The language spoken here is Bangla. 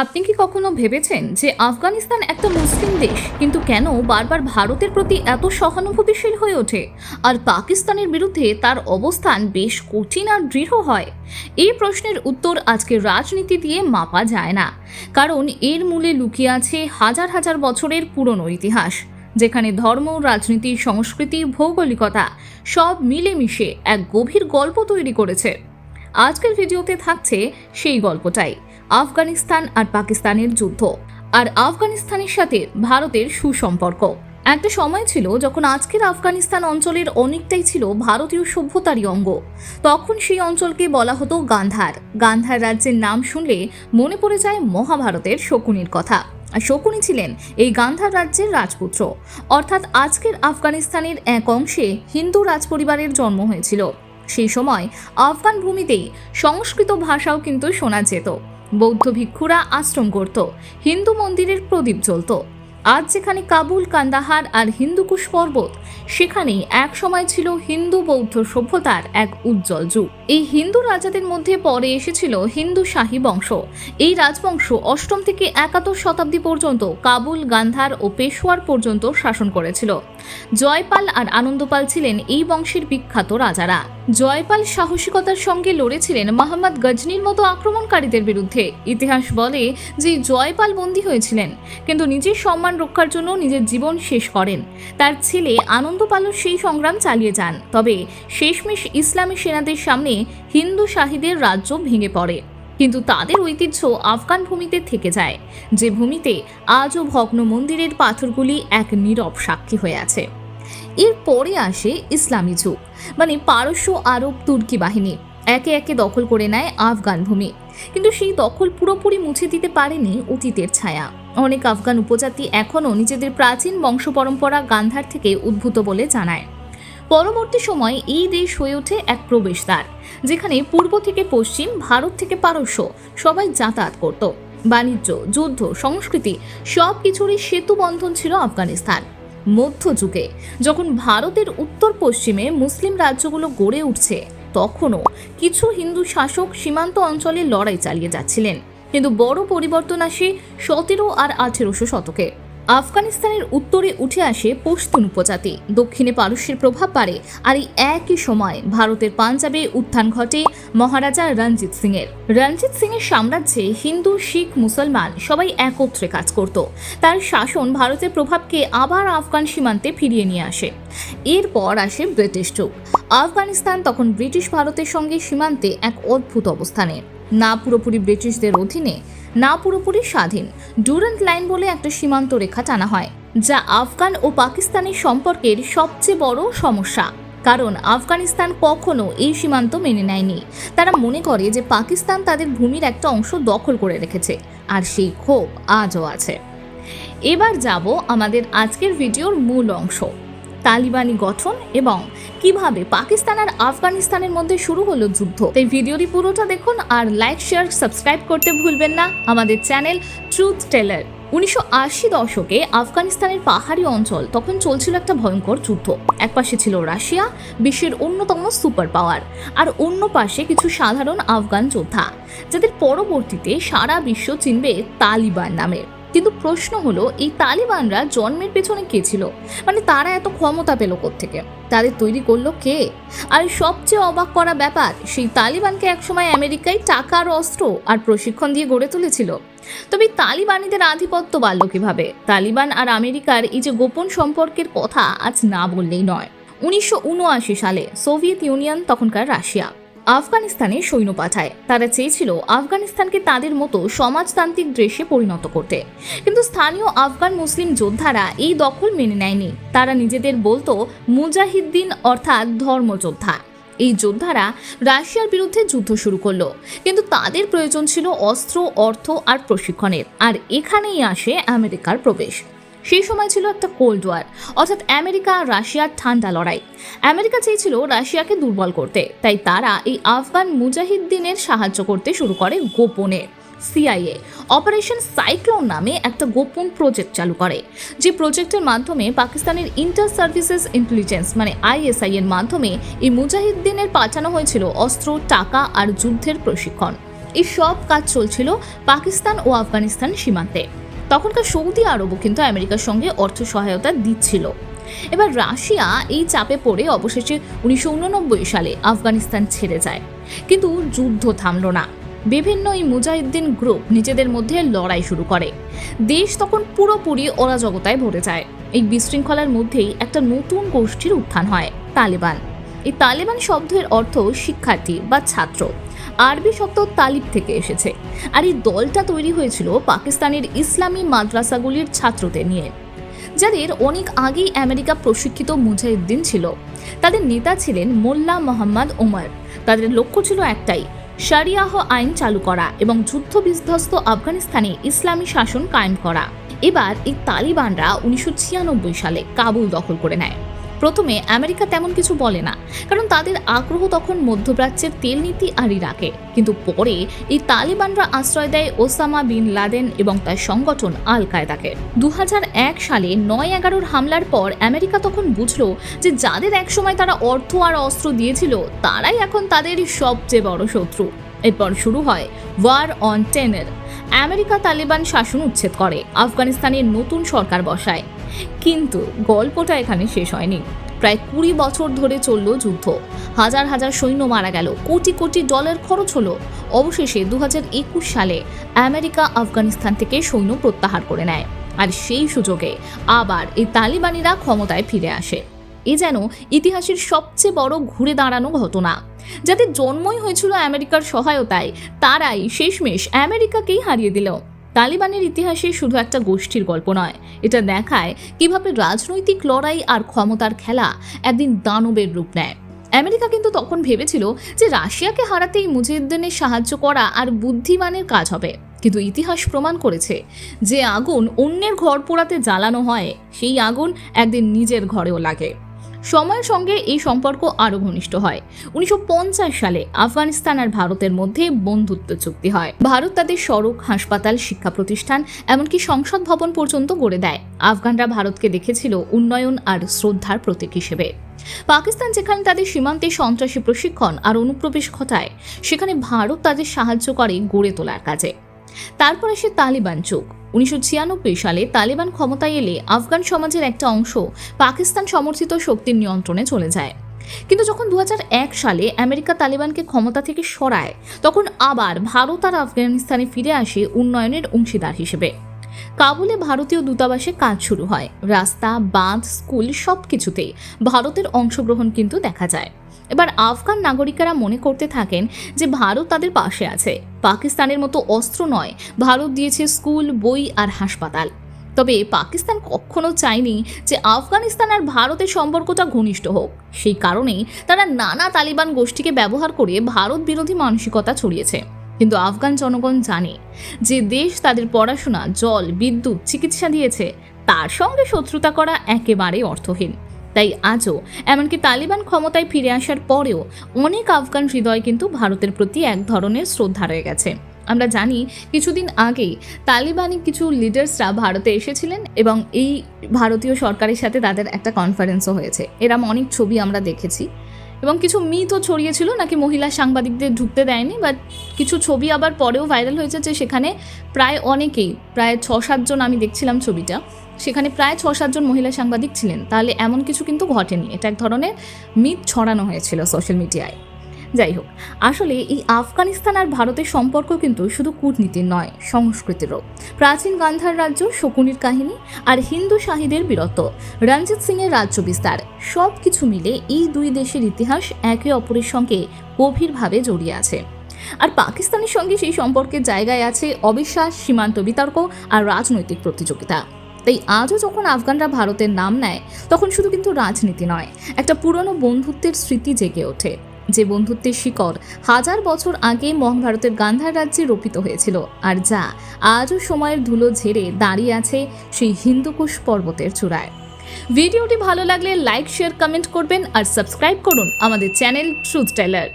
আপনি কি কখনো ভেবেছেন যে আফগানিস্তান একটা মুসলিম দেশ, কিন্তু কেন বারবার ভারতের প্রতি এত সহানুভূতিশীল হয়ে ওঠে? আর পাকিস্তানের বিরুদ্ধে তার অবস্থান বেশ কঠিন আর দৃঢ় হয়? এই প্রশ্নের উত্তর আজকের রাজনীতি দিয়ে মাপা যায় না। কারণ এর মূলে লুকিয়ে আছে হাজার হাজার বছরের পুরনো ইতিহাস, যেখানে ধর্ম, রাজনীতি, সংস্কৃতি, ভৌগোলিকতা সব মিলেমিশে এক গভীর গল্প তৈরি করেছে। আজকের ভিডিওতে থাকছে সেই গল্পটাই। আফগানিস্তান আর পাকিস্তানের যুদ্ধ আর আফগানিস্তানের সাথে ভারতের সুসম্পর্ক। একটা সময় ছিল যখন আজকের আফগানিস্তান অঞ্চলের অনেকটাই ছিল ভারতীয় সভ্যতারই অঙ্গ। তখন সেই অঞ্চলকে বলা হতো গান্ধার। গান্ধার রাজ্যের নাম শুনলে মনে পড়ে যায় মহাভারতের শকুনির কথা। আর শকুনি ছিলেন এই গান্ধার রাজ্যের রাজপুত্র। অর্থাৎ আজকের আফগানিস্তানের এক অংশে হিন্দু রাজপরিবারের জন্ম হয়েছিল। সেই সময় আফগান ভূমিতেই সংস্কৃত ভাষাও কিন্তু শোনা যেত। বৌদ্ধ ভিক্ষুরা আশ্রম করত হিন্দু মন্দিরের প্রদীপ জ্বলত। আজ যেখানে কাবুল, কান্দাহার আর হিন্দুকুশ পর্বত, সেখানেই এক সময় ছিল হিন্দু বৌদ্ধ সভ্যতার এক উজ্জ্বল যুগ। এই হিন্দু রাজাদের মধ্যে পরে এসেছিল হিন্দু শাহী বংশ। এই রাজবংশ অষ্টম থেকে একাদশ শতাব্দী পর্যন্ত কাবুল, গান্ধার ও পেশোয়ার পর্যন্ত শাসন করেছিল। জয়পাল আর আনন্দপাল ছিলেন এই বংশের বিখ্যাত রাজারা। জয়পাল সাহসিকতার সঙ্গে লড়েছিলেন মোহাম্মদ গজনির মতো আক্রমণকারীদের বিরুদ্ধে। ইতিহাস বলে যে জয়পাল বন্দী হয়েছিলেন, কিন্তু নিজের সম্মান রক্ষার জন্য নিজের জীবন শেষ করেন। তার ছেলে আনন্দপালও সেই সংগ্রাম চালিয়ে যান। তবে শেষমেশ ইসলামী সেনাদের সামনে হিন্দু শাহীদের রাজ্য ভেঙে পড়ে। কিন্তু তাদের ঐতিহ্য আফগান ভূমিতে থেকে যায়, যে ভূমিতে আজও ভগ্ন মন্দিরের পাথরগুলি এক নীরব সাক্ষী হয়ে আছে। এর পরে আসে ইসলামী যুগ মানে পারস্য আরব তুর্কি বাহিনী। একে একে দখল করে নেয় আফগান ভূমি। কিন্তু সেই দখল পুরোপুরি মুছে দিতে পারেনি অতীতের ছায়া। অনেক আফগান উপজাতি এখনও নিজেদের প্রাচীন বংশ পরম্পরা গান্ধার থেকে উদ্ভূত বলে জানায়। পরবর্তী সময়ে এই দেশ হয়ে ওঠে এক প্রবেশদ্বার, যেখানে পূর্ব থেকে পশ্চিম, ভারত থেকে পারস্য সবাই যাতায়াত করত। বাণিজ্য, যুদ্ধ, সংস্কৃতি সব কিছুরই সেতু বন্ধন ছিল আফগানিস্তান। মধ্যযুগে যখন ভারতের উত্তর পশ্চিমে মুসলিম রাজ্যগুলো গড়ে উঠছে, তখনও কিছু হিন্দু শাসক সীমান্ত অঞ্চলে লড়াই চালিয়ে যাচ্ছিলেন। কিন্তু বড় পরিবর্তন আসে সতেরো আর আঠেরোশো শতকে। আফগানিস্তানের উত্তরে উঠে আসে পশতুন উপজাতি। দক্ষিণে পারস্যের প্রভাব বাড়ে আর এই একই সময় ভারতের পাঞ্জাবে উত্থান ঘটে মহারাজা রঞ্জিত সিংয়ের। রঞ্জিত সিংয়ের সাম্রাজ্যে হিন্দু, শিখ, মুসলমান সবাই একত্রে কাজ করত। তার শাসন ভারতের প্রভাবকে আবার আফগান সীমান্তে ফিরিয়ে নিয়ে আসে। এরপর আসে ব্রিটিশ যুগ। আফগানিস্তান তখন ব্রিটিশ ভারতের সঙ্গে সীমান্তে এক অদ্ভুত অবস্থানে। না পুরোপুরি ব্রিটিশদের অধীনে না পুরোপুরি স্বাধীন। ডুরান্ট লাইন বলে একটা সীমান্ত রেখা টানা হয়, যা আফগান ও পাকিস্তানের সম্পর্কের সবচেয়ে বড় সমস্যা। কারণ আফগানিস্তান কখনো এই সীমান্ত মেনে নেয়নি। তারা মনে করে যে পাকিস্তান তাদের ভূমির একটা অংশ দখল করে রেখেছে, আর সেই ক্ষোভ আজও আছে। এবার যাব আমাদের আজকের ভিডিওর মূল অংশ। তালিবানি গঠন এবং কীভাবে পাকিস্তান আর আফগানিস্তানের মধ্যে শুরু হলো যুদ্ধ। তাই ভিডিওটি পুরোটা দেখুন আর লাইক, শেয়ার, সাবস্ক্রাইব করতে ভুলবেন না। আমাদের চ্যানেল ট্রুথ টেলার। উনিশশো আশি দশকে আফগানিস্তানের পাহাড়ি অঞ্চল তখন চলছিল একটা ভয়ঙ্কর যুদ্ধ। একপাশে ছিল রাশিয়া, বিশ্বের অন্যতম সুপার পাওয়ার, আর অন্য পাশে কিছু সাধারণ আফগান যোদ্ধা, যাদের পরবর্তীতে সারা বিশ্ব চিনবে তালিবান নামে। কিন্তু প্রশ্ন হলো, এই তালিবানরা জন্মের পেছনে কে ছিল? মানে তারা এত ক্ষমতা পেল থেকে তাদের তৈরি করল কে? আর সবচেয়ে অবাক করা ব্যাপার, সেই তালিবানকে একসময় আমেরিকায় টাকা আর অস্ত্র আর প্রশিক্ষণ দিয়ে গড়ে তুলেছিল। তবে তালিবানিদের আধিপত্য বাড়ল কীভাবে? তালিবান আর আমেরিকার এই যে গোপন সম্পর্কের কথা আজ না বললেই নয়। উনিশশো সালে সোভিয়েত ইউনিয়ন, তখনকার রাশিয়া। আফগানিস্তানে সৈন্য পাঠায়। তারা চেয়েছিল আফগানিস্তানকে তাদের মতো সমাজতান্ত্রিক দেশে পরিণত করতে। কিন্তু স্থানীয় আফগান মুসলিম যোদ্ধারা এই দখল মেনে নেয়নি। তারা নিজেদের বলতো মুজাহিদ্দিন অর্থাৎ ধর্মযোদ্ধা। এই যোদ্ধারা রাশিয়ার বিরুদ্ধে যুদ্ধ শুরু করল। কিন্তু তাদের প্রয়োজন ছিল অস্ত্র, অর্থ আর প্রশিক্ষণের। আর এখানেই আসে আমেরিকার প্রবেশ। সেই সময় ছিল একটা কোল্ড ওয়ার অর্থাৎ আমেরিকা আর রাশিয়ার ঠান্ডা লড়াই। আমেরিকা চেয়েছিল রাশিয়াকে দুর্বল করতে, তাই তারা এই আফগান মুজাহিদ্দিনের সাহায্য করতে শুরু করে গোপনে। সিআইএ অপারেশন সাইক্লোন নামে একটা গোপন প্রজেক্ট চালু করে, যে প্রজেক্টের মাধ্যমে পাকিস্তানের ইন্টার সার্ভিসেস ইন্টেলিজেন্স মানে আইএসআই এর মাধ্যমে এই মুজাহিদ্দিনের পাঠানো হয়েছিল অস্ত্র, টাকা আর যুদ্ধের প্রশিক্ষণ। এই সব কাজ চলছিল পাকিস্তান ও আফগানিস্তান সীমান্তে। তখনকার সৌদি আরবও কিন্তু আমেরিকার সঙ্গে অর্থ সহায়তা দিচ্ছিল। এবার রাশিয়া এই চাপে পড়ে অবশেষে উনিশশো উননব্বই সালে আফগানিস্তান ছেড়ে যায়। কিন্তু যুদ্ধ থামল না। বিভিন্ন এই মুজাহিদ্দিন গ্রুপ নিজেদের মধ্যে লড়াই শুরু করে। দেশ তখন পুরোপুরি অরাজকতায় ভরে যায়। এই বিশৃঙ্খলার মধ্যেই একটা নতুন গোষ্ঠীর উত্থান হয়, তালেবান। এই তালেবান শব্দের অর্থ শিক্ষার্থী বা ছাত্র। আরবি শব্দ তালিব থেকে এসেছে। আর এই দলটা তৈরি হয়েছিল পাকিস্তানের ইসলামী মাদ্রাসাগুলির ছাত্রদের নিয়ে। যাদের অনেক আগেই আমেরিকা প্রশিক্ষিত মুজাহিদ্দিন ছিল। তাদের নেতা ছিলেন মোল্লা মোহাম্মদ ওমর। তাদের লক্ষ্য ছিল একটাই শারিয়াহ আইন চালু করা এবং যুদ্ধ বিধ্বস্ত আফগানিস্তানে ইসলামী শাসন কায়েম করা। এবার এই তালিবানরা উনিশশো ছিয়ানব্বই সালে কাবুল দখল করে নেয়। প্রথমে আমেরিকা তেমন কিছু বলে না, কারণ তাদের আগ্রহ তখন মধ্যপ্রাচ্যের তেল নীতি আর ইরাকে। কিন্তু পরে এই তালিবানরা আশ্রয় দেয় ওসামা বিন লাদেন এবং তার সংগঠন আল কায়দাকে দু হাজার এক সালে নয় এগারোর হামলার পর আমেরিকা তখন বুঝলো যে যাদের একসময় তারা অর্থ আর অস্ত্র দিয়েছিল, তারাই এখন তাদের সবচেয়ে বড় শত্রু। এরপর শুরু হয় ওয়ার অন টেনের। আমেরিকা তালেবান শাসন উচ্ছেদ করে, আফগানিস্তানের নতুন সরকার বসায়। কিন্তু গল্পটা এখানে শেষ হয়নি। প্রায় কুড়ি বছর ধরে চলল যুদ্ধ। হাজার হাজার সৈন্য মারা গেল, কোটি কোটি ডলার খরচ হলো। অবশেষে দু সালে আমেরিকা আফগানিস্তান থেকে সৈন্য প্রত্যাহার করে নেয়। আর সেই সুযোগে আবার এই তালিবানিরা ক্ষমতায় ফিরে আসে। এ যেন ইতিহাসের সবচেয়ে বড় ঘুরে দাঁড়ানো ঘটনা। যাদের জন্মই হয়েছিল আমেরিকার সহায়তায়, তারাই শেষমেশ আমেরিকাকেই হারিয়ে দিল। তালিবানের ইতিহাসে শুধু একটা গোষ্ঠীর গল্প নয়। এটা দেখায় কীভাবে রাজনৈতিক লড়াই আর ক্ষমতার খেলা একদিন দানবের রূপ নেয়। আমেরিকা কিন্তু তখন ভেবেছিল যে রাশিয়াকে হারাতেই মুজিবুদ্দিনের সাহায্য করা আর বুদ্ধিমানের কাজ হবে। কিন্তু ইতিহাস প্রমাণ করেছে যে আগুন অন্যের ঘর পোড়াতে জ্বালানো হয়, সেই আগুন একদিন নিজের ঘরেও লাগে। সময়ের সঙ্গে এই সম্পর্ক আরও ঘনিষ্ঠ হয়। উনিশশো পঞ্চাশ সালে আফগানিস্তান আর ভারতের মধ্যে বন্ধুত্ব চুক্তি হয়। ভারত তাদের সড়ক, হাসপাতাল, শিক্ষা প্রতিষ্ঠান, এমনকি সংসদ ভবন পর্যন্ত গড়ে দেয়। আফগানরা ভারতকে দেখেছিল উন্নয়ন আর শ্রদ্ধার প্রতীক হিসেবে। পাকিস্তান যেখানে তাদের সীমান্তে সন্ত্রাসী প্রশিক্ষণ আর অনুপ্রবেশ ঘটায়, সেখানে ভারত তাদের সাহায্য করে গড়ে তোলার কাজে। তারপর আসে তালিবান যুগ। উনিশশো ছিয়ানব্বই সালে তালিবান ক্ষমতায় এলে আফগান সমাজের একটা অংশ পাকিস্তান সমর্থিত শক্তির নিয়ন্ত্রণে চলে যায়। কিন্তু যখন দু হাজার এক সালে আমেরিকা তালিবানকে ক্ষমতা থেকে সরায়, তখন আবার ভারত আর আফগানিস্তানে ফিরে আসে উন্নয়নের অংশীদার হিসেবে। কাবুলে ভারতীয় দূতাবাসে কাজ শুরু হয়। রাস্তা, বাঁধ, স্কুল সব কিছুতেই ভারতের অংশগ্রহণ কিন্তু দেখা যায়। এবার আফগান নাগরিকেরা মনে করতে থাকেন যে ভারত তাদের পাশে আছে। পাকিস্তানের মতো অস্ত্র নয়, ভারত দিয়েছে স্কুল, বই আর হাসপাতাল। তবে পাকিস্তান কখনো চায়নি যে আফগানিস্তান আর ভারতের সম্পর্কটা ঘনিষ্ঠ হোক। সেই কারণেই তারা নানা তালিবান গোষ্ঠীকে ব্যবহার করে ভারত বিরোধী মানসিকতা ছড়িয়েছে। কিন্তু আফগান জনগণ জানে যে দেশ তাদের পড়াশোনা, জল, বিদ্যুৎ, চিকিৎসা দিয়েছে, তার সঙ্গে শত্রুতা করা একেবারেই অর্থহীন। তাই আজও এমনকি তালিবান ক্ষমতায় ফিরে আসার পরেও অনেক আফগান হৃদয় কিন্তু ভারতের প্রতি এক ধরনের শ্রদ্ধা রয়ে গেছে। আমরা জানি কিছুদিন আগেই তালিবানি কিছু লিডার্সরা ভারতে এসেছিলেন এবং এই ভারতীয় সরকারের সাথে তাদের একটা কনফারেন্সও হয়েছে। এরম অনেক ছবি আমরা দেখেছি। এবং কিছু মিথও ছড়িয়েছিল, নাকি মহিলা সাংবাদিকদের ঢুকতে দেয়নি বাট কিছু ছবি আবার পরেও ভাইরাল হয়েছে যে সেখানে প্রায় অনেকেই, প্রায় ছ সাতজন আমি দেখছিলাম ছবিটা সেখানে প্রায় ছ সাতজন মহিলা সাংবাদিক ছিলেন। তাহলে এমন কিছু কিন্তু ঘটেনি। এটা এক ধরনের মিথ ছড়ানো হয়েছিল সোশ্যাল মিডিয়ায়। যাই হোক, আসলে এই আফগানিস্তান আর ভারতের সম্পর্ক কিন্তু শুধু কূটনীতির নয়, সংস্কৃতিরও। প্রাচীন গান্ধার রাজ্য শকুনির কাহিনী আর হিন্দু শাহিদের বীরত্ব। রঞ্জিত সিংয়ের রাজ্য বিস্তার সব কিছু মিলে এই দুই দেশের ইতিহাস একে অপরের সঙ্গে গভীরভাবে জড়িয়ে আছে। আর পাকিস্তানের সঙ্গে সেই সম্পর্কের জায়গায় আছে অবিশ্বাস, সীমান্ত বিতর্ক আর রাজনৈতিক প্রতিযোগিতা। তাই আজও যখন আফগানরা ভারতের নাম নেয়, তখন শুধু কিন্তু রাজনীতি নয়, একটা পুরনো বন্ধুত্বের স্মৃতি জেগে ওঠে। যে বন্ধুত্বের শিকড় হাজার বছর আগে মহাভারতের গান্ধার রাজ্যে রোপিত হয়েছিল, আর যা আজও সময়ের ধুলো ঝেড়ে দাঁড়িয়ে আছে সেই হিন্দুকুশ পর্বতের চূড়ায়। ভিডিওটি ভালো লাগলে লাইক শেয়ার কমেন্ট করবেন আর সাবস্ক্রাইব করুন আমাদের চ্যানেল ট্রুথ টেলার